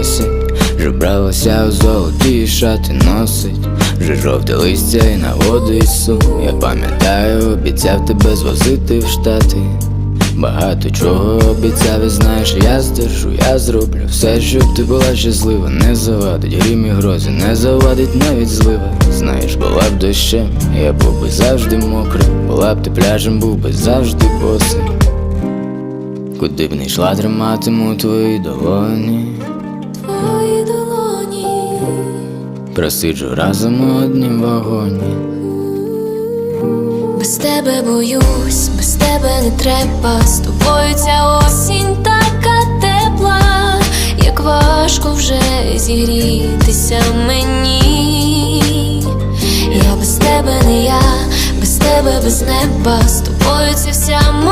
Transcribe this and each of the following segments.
Осінь вже в золоті золотій шати носить, вже жовте листя і наводить сум Я пам'ятаю, обіцяв тебе звозити в штати. Багато чого обіцяв і знаєш, я здержу, я зроблю все, щоб ти була щаслива, не завадить грім і грози, не завадить навіть злива. Знаєш, була б дощем, я був би завжди мокрим, була б ти пляжем, був би завжди босим. Куди б не йшла, триматиму твої долоні. Твої долоні, Просиджу разом у однім вагоні. Без тебе боюсь, без тебе не треба. З тобою ця осінь така тепла, як важко вже зігрітися мені. Я без тебе не я, без тебе без неба. З тобою це вся моя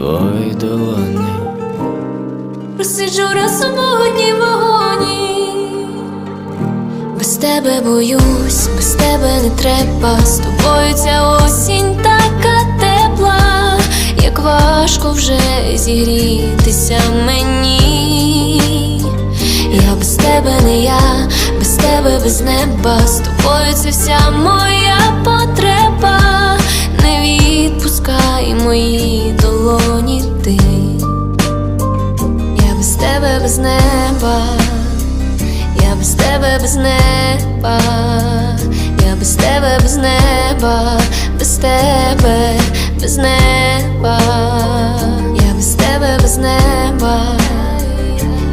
Твої долоні Просиджу разом у одній вагоні. Без тебе боюсь, без тебе не треба. З тобою ця осінь така тепла, як важко вже зігрітися мені. Я без тебе не я, без тебе без неба. З тобою це вся моя потреба. Не відпускай мої долоні ти. Я без тебе без неба, я без тебе без неба, я без тебе без неба, без тебе без неба, я без тебе без неба,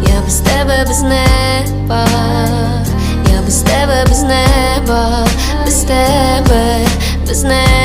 я без тебе без неба, я без тебе без неба, без тебе без неба.